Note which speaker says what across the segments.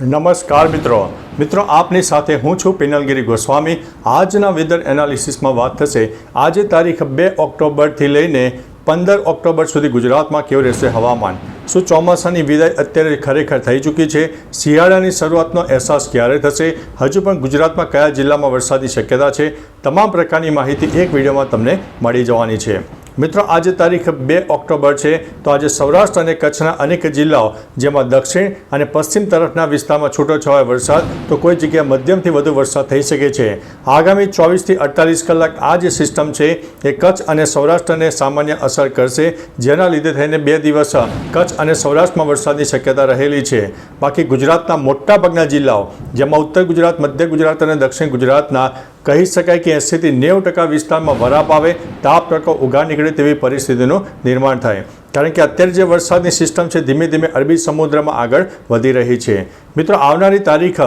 Speaker 1: નમસ્કાર મિત્રો. મિત્રો, આપની સાથે હું છું પિનલગીરી ગોસ્વામી. આજના વેધર એનાલિસિસમાં વાત થશે. આજે તારીખ બે ઓક્ટોબરથી લઈને પંદર ઓક્ટોબર સુધી ગુજરાતમાં કેવું રહેશે હવામાન? શું ચોમાસાની વિદાય અત્યારે ખરેખર થઈ ચૂકી છે? શિયાળાની શરૂઆતનો અહેસાસ ક્યારે થશે? હજુ પણ ગુજરાતમાં કયા જિલ્લામાં વરસાદની શક્યતા છે? તમામ પ્રકારની માહિતી એક વિડીયોમાં તમને મળી જવાની છે. મિત્રો, આજે તારીખ બે ઓક્ટોબર છે, તો આજે સૌરાષ્ટ્ર અને કચ્છના અનેક જિલ્લાઓ, જેમાં દક્ષિણ અને પશ્ચિમ તરફના વિસ્તારમાં છૂટોછવાયો વરસાદ, તો કોઈ જગ્યાએ મધ્યમથી વધુ વરસાદ થઈ શકે છે. આગામી ચોવીસથી અડતાલીસ કલાક આ જે સિસ્ટમ છે, એ કચ્છ અને સૌરાષ્ટ્રને સામાન્ય અસર કરશે, જેના લીધે થઈને બે દિવસ કચ્છ અને સૌરાષ્ટ્રમાં વરસાદની શક્યતા રહેલી છે. બાકી ગુજરાતના મોટાભાગના જિલ્લાઓ, જેમાં ઉત્તર ગુજરાત, મધ્ય ગુજરાત અને દક્ષિણ ગુજરાતના કહી શકાય કે એંસીથી નેવું ટકા વિસ્તારમાં વરાપ આવે, તાપ ટકો ઉગા નીકળે તેવી પરિસ્થિતિનું નિર્માણ થાય. કારણ કે અત્યારે જે વરસાદની સિસ્ટમ છે, ધીમે ધીમે અરબી સમુદ્રમાં આગળ વધી રહી છે. મિત્રો, આવનારી તારીખ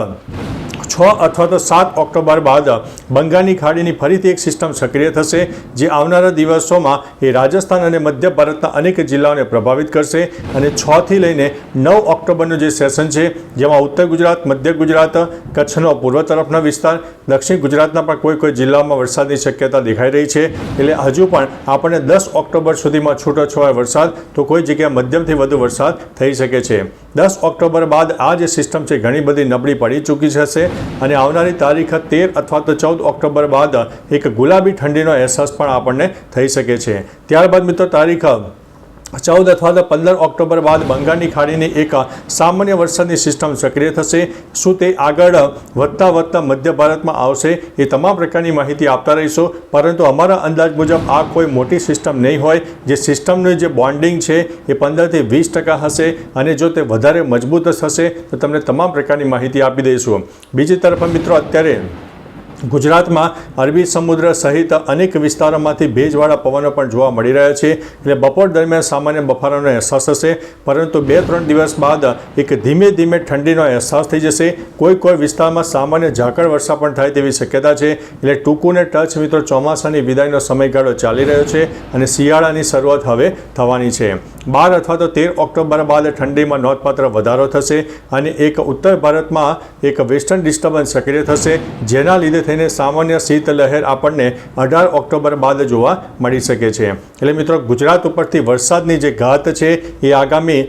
Speaker 1: છ અથવા તો સાત ઓક્ટોબર બાદ બંગાળની ખાડીની ફરીથી એક સિસ્ટમ સક્રિય થશે, જે આવનારા દિવસોમાં એ રાજસ્થાન અને મધ્ય ભારતના અનેક જિલ્લાઓને પ્રભાવિત કરશે. અને છથી લઈને નવ ઓક્ટોબરનું જે સેશન છે, જેમાં ઉત્તર ગુજરાત, મધ્ય ગુજરાત, કચ્છનો પૂર્વ તરફનો વિસ્તાર, દક્ષિણ ગુજરાતના પણ કોઈ કોઈ જિલ્લાઓમાં વરસાદની શક્યતા દેખાઈ રહી છે. એટલે હજુ પણ આપણને દસ ઓક્ટોબર સુધીમાં છૂટોછવાયો વરસાદ, તો કોઈ જગ્યાએ મધ્યમથી વધુ વરસાદ થઈ શકે છે. દસ ઓક્ટોબર બાદ આ જે સિસ્ટમ છે, ઘણી બધી નબળી પડી ચૂકી જશે અને આવનારી તારીખ તેર અથવા તો ચૌદ ઓક્ટોબર બાદ એક ગુલાબી ઠંડીનો અહેસાસ પણ આપણને થઈ શકે છે. ત્યારબાદ મિત્રો તારીખ ચૌદ અથવા તો પંદર ઓક્ટોબર બાદ બંગાળની ખાડીની એક સામાન્ય વરસાદની સિસ્ટમ સક્રિય થશે. શું તે આગળ વધતા વધતા મધ્ય ભારતમાં આવશે એ તમામ પ્રકારની માહિતી આપતા રહીશું. પરંતુ અમારા અંદાજ મુજબ આ કોઈ મોટી સિસ્ટમ નહીં હોય. જે સિસ્ટમનું જે બોન્ડિંગ છે એ પંદરથી વીસ ટકા હશે અને જો તે વધારે મજબૂત થશે તો તમને તમામ પ્રકારની માહિતી આપી દઈશું. બીજી તરફ મિત્રો, અત્યારે ગુજરાતમાં અરબી સમુદ્ર સહિત અનેક વિસ્તારોમાંથી ભેજવાળા પવનો પણ જોવા મળી રહ્યા છે. એટલે બપોર દરમિયાન સામાન્ય બફારાનો અહેસાસ થશે પરંતુ બે ત્રણ દિવસ બાદ એક ધીમે ધીમે ઠંડીનો અહેસાસ થઈ જશે. કોઈ કોઈ વિસ્તારમાં સામાન્ય ઝાકળ વર્ષા પણ થાય તેવી શક્યતા છે. એટલે ટૂંકુને ટચ મિત્રો, ચોમાસાની વિદાયનો સમયગાળો ચાલી રહ્યો છે અને શિયાળાની શરૂઆત હવે થવાની છે. બાર અથવા તો તેર ઓક્ટોબર બાદ ઠંડીમાં નોંધપાત્ર વધારો થશે અને એક ઉત્તર ભારતમાં એક વેસ્ટર્ન ડિસ્ટર્બન્સ સક્રિય થશે, જેના લીધે થઈને સામાન્ય શીત લહેર આપણને અઢાર ઓક્ટોબર બાદ જોવા મળી શકે છે. એટલે મિત્રો, ગુજરાત ઉપરથી વરસાદની જે ઘાત છે, એ આગામી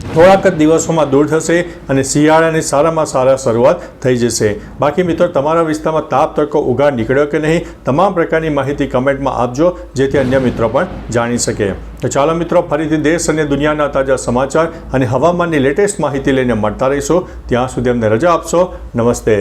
Speaker 1: થોડાક જ દિવસોમાં દૂર થશે અને શિયાળાની સારામાં સારા શરૂઆત થઈ જશે. બાકી મિત્રો, તમારા વિસ્તારમાં તાપ, તડકો ઉગાડ નીકળ્યો કે નહીં, તમામ પ્રકારની માહિતી કમેન્ટમાં આપજો, જેથી અન્ય મિત્રો પણ જાણી શકે. તો ચાલો મિત્રો, ફરીથી દેશ અને દુનિયાના તાજા સમાચાર અને હવામાનની લેટેસ્ટ માહિતી લઈને મળતા રહીશું. ત્યાં સુધી અમને રજા આપશો. નમસ્તે.